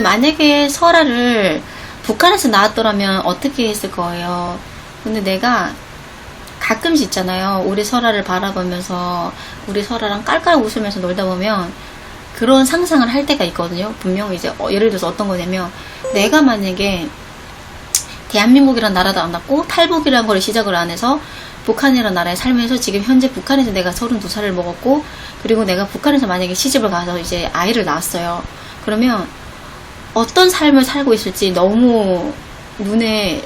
만약에 설아를 북한에서 나왔더라면 어떻게 했을 거예요. 근데 내가 가끔씩 있잖아요. 우리 설아를 바라보면서 우리 설아랑 깔깔 웃으면서 놀다 보면 그런 상상을 할 때가 있거든요. 분명 이제 어, 예를 들어서 어떤 거냐면 내가 만약에 대한민국이라는 나라도 안 났고 탈북이라는 걸 시작을 안 해서 북한이라는 나라에 살면서 지금 현재 북한에서 내가 32살을 먹었고 그리고 내가 북한에서 만약에 시집을 가서 이제 아이를 낳았어요. 그러면 어떤 삶을 살고 있을지 너무 눈에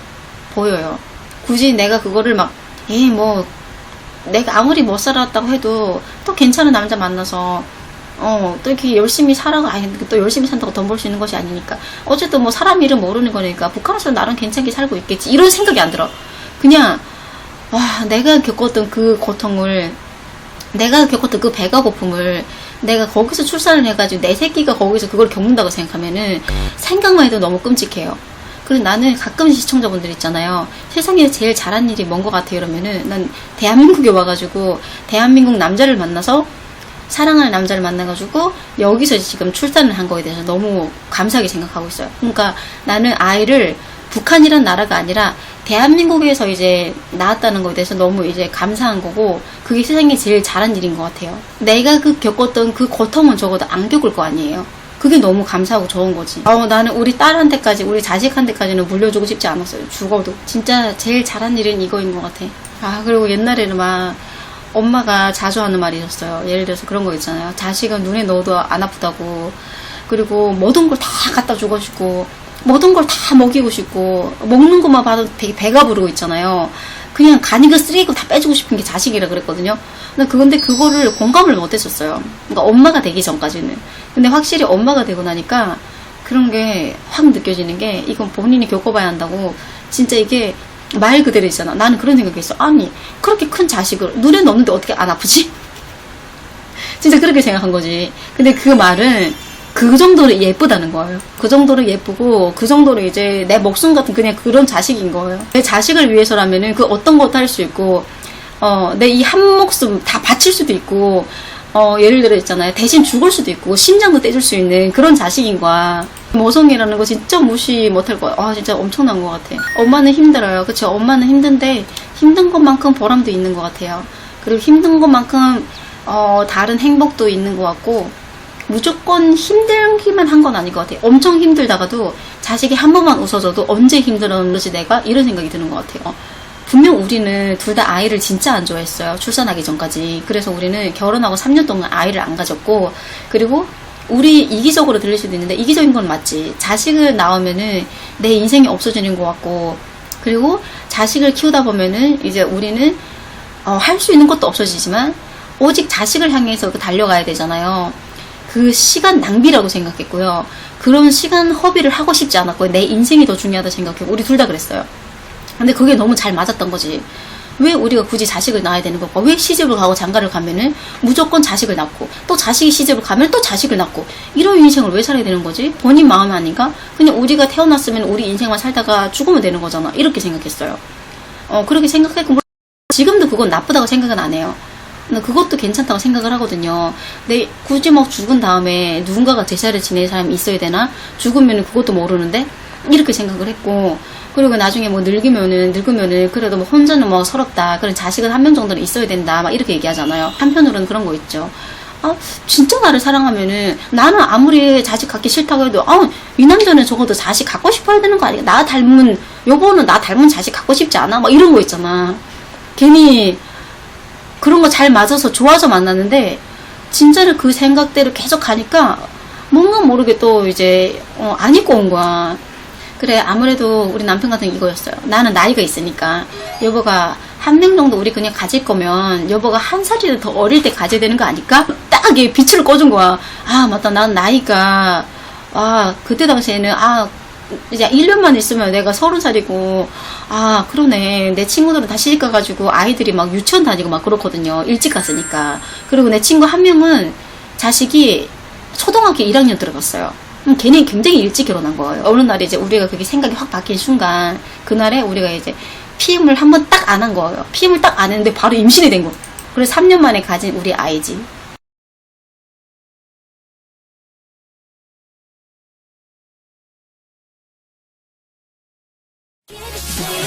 보여요. 굳이 내가 그거를 막, 에이, 뭐, 내가 아무리 못 살았다고 해도 또 괜찮은 남자 만나서, 어, 또 이렇게 열심히 살아가, 아니, 또 열심히 산다고 돈 벌 수 있는 것이 아니니까. 어쨌든 뭐 사람 일은 모르는 거니까 북한에서 나름 괜찮게 살고 있겠지. 이런 생각이 안 들어. 그냥, 와, 내가 겪었던 그 고통을, 내가 겪었던 그 배가 고픔을 내가 거기서 출산을 해가지고 내 새끼가 거기서 그걸 겪는다고 생각하면은 생각만 해도 너무 끔찍해요. 그리고 나는 가끔 시청자분들 있잖아요. 세상에 제일 잘한 일이 뭔 것 같아요. 이러면은 난 대한민국에 와가지고 대한민국 남자를 만나서 사랑하는 남자를 만나가지고 여기서 지금 출산을 한 거에 대해서 너무 감사하게 생각하고 있어요. 그러니까 나는 아이를 북한이란 나라가 아니라 대한민국에서 이제 나왔다는 거에 대해서 너무 이제 감사한 거고 그게 세상에 제일 잘한 일인 것 같아요. 내가 그 겪었던 그 고통은 적어도 안 겪을 거 아니에요. 그게 너무 감사하고 좋은 거지. 어, 나는 우리 딸한테까지, 우리 자식한테까지는 물려주고 싶지 않았어요. 죽어도. 진짜 제일 잘한 일은 이거인 것 같아. 아, 그리고 옛날에는 막 엄마가 자주 하는 말이 있었어요. 예를 들어서 그런 거 있잖아요. 자식은 눈에 넣어도 안 아프다고. 그리고 모든 걸 다 갖다 주고 싶고, 모든 걸 다 먹이고 싶고, 먹는 것만 봐도 되게 배가 부르고 있잖아요. 그냥 간이가 쓰레기고 다 빼주고 싶은 게 자식이라 그랬거든요. 근데 그건데 그거를 공감을 못 했었어요. 그러니까 엄마가 되기 전까지는. 근데 확실히 엄마가 되고 나니까 그런 게 확 느껴지는 게 이건 본인이 겪어봐야 한다고 진짜 이게 말 그대로 있잖아. 나는 그런 생각이 있어. 아니 그렇게 큰 자식을 눈에 넣는데 어떻게 안 아프지? 진짜 그렇게 생각한 거지. 근데 그 말은 그 정도로 예쁘다는 거예요. 그 정도로 예쁘고 그 정도로 이제 내 목숨 같은 그냥 그런 자식인 거예요. 내 자식을 위해서라면은 그 어떤 것도 할 수 있고 어, 내 이 한 목숨 다 바칠 수도 있고 어, 예를 들어 있잖아요. 대신 죽을 수도 있고 심장도 떼줄 수 있는 그런 자식인 거야. 모성이라는 거 진짜 무시 못할 거야. 아 진짜 엄청난 것 같아. 엄마는 힘들어요. 그쵸? 엄마는 힘든데 힘든 것만큼 보람도 있는 것 같아요. 그리고 힘든 것만큼 어, 다른 행복도 있는 것 같고 무조건 힘들기만 한 건 아닐 것 같아요. 엄청 힘들다가도 자식이 한 번만 웃어줘도 언제 힘들었는지 내가 이런 생각이 드는 것 같아요. 분명 우리는 둘 다 아이를 진짜 안 좋아했어요. 출산하기 전까지. 그래서 우리는 결혼하고 3년 동안 아이를 안 가졌고, 그리고 우리 이기적으로 들릴 수도 있는데, 이기적인 건 맞지. 자식을 낳으면은 내 인생이 없어지는 것 같고, 그리고 자식을 키우다 보면은 이제 우리는 어, 할 수 있는 것도 없어지지만, 오직 자식을 향해서 그 달려가야 되잖아요. 그 시간 낭비라고 생각했고요. 그런 시간 허비를 하고 싶지 않았고, 내 인생이 더 중요하다 생각했고, 우리 둘 다 그랬어요. 근데 그게 너무 잘 맞았던 거지. 왜 우리가 굳이 자식을 낳아야 되는 걸까? 왜 시집을 가고 장가를 가면은 무조건 자식을 낳고 또 자식이 시집을 가면 또 자식을 낳고 이런 인생을 왜 살아야 되는 거지? 본인 마음 아닌가? 그냥 우리가 태어났으면 우리 인생만 살다가 죽으면 되는 거잖아. 이렇게 생각했어요. 어 그렇게 생각했고 지금도 그건 나쁘다고 생각은 안 해요. 그것도 괜찮다고 생각을 하거든요. 근데 굳이 막 죽은 다음에 누군가가 제사를 지낼 사람이 있어야 되나? 죽으면 그것도 모르는데? 이렇게 생각을 했고 그리고 나중에 뭐 늙으면은 늙으면은 그래도 뭐 혼자는 뭐 서럽다 그런 자식은 한 명 정도는 있어야 된다 막 이렇게 얘기하잖아요. 한편으로는 그런 거 있죠. 아 진짜 나를 사랑하면은 나는 아무리 자식 갖기 싫다고 해도 아 이 남자는 적어도 자식 갖고 싶어야 되는 거 아니야? 나 닮은 여보는 나 닮은 자식 갖고 싶지 않아? 막 이런 거 있잖아. 괜히 그런 거 잘 맞아서 좋아서 만났는데 진짜로 그 생각대로 계속 가니까 뭔가 모르게 또 이제 어, 안 입고 온 거야 그래 아무래도 우리 남편 같은 게 이거였어요. 나는 나이가 있으니까 여보가 한 명 정도 우리 그냥 가질 거면 여보가 한 살이라도 더 어릴 때 가져야 되는 거 아닐까? 딱 이게 빛을 꺼준 거야. 아 맞다 난 나이가 아 그때 당시에는 아 이제 1년만 있으면 내가 서른 살이고 아 그러네 내 친구들은 다 시집 가가지고 아이들이 막 유치원 다니고 막 그렇거든요 일찍 갔으니까 그리고 내 친구 한 명은 자식이 초등학교 1학년 들어갔어요 음, 걔는 굉장히 일찍 결혼한 거예요. 어느 날에 이제 우리가 그게 생각이 확 바뀐 순간, 그날에 우리가 이제 피임을 한번 딱 안 한 거예요. 피임을 딱 안 했는데 바로 임신이 된 거예요. 그래서 3년 만에 가진 우리 아이지. Get it,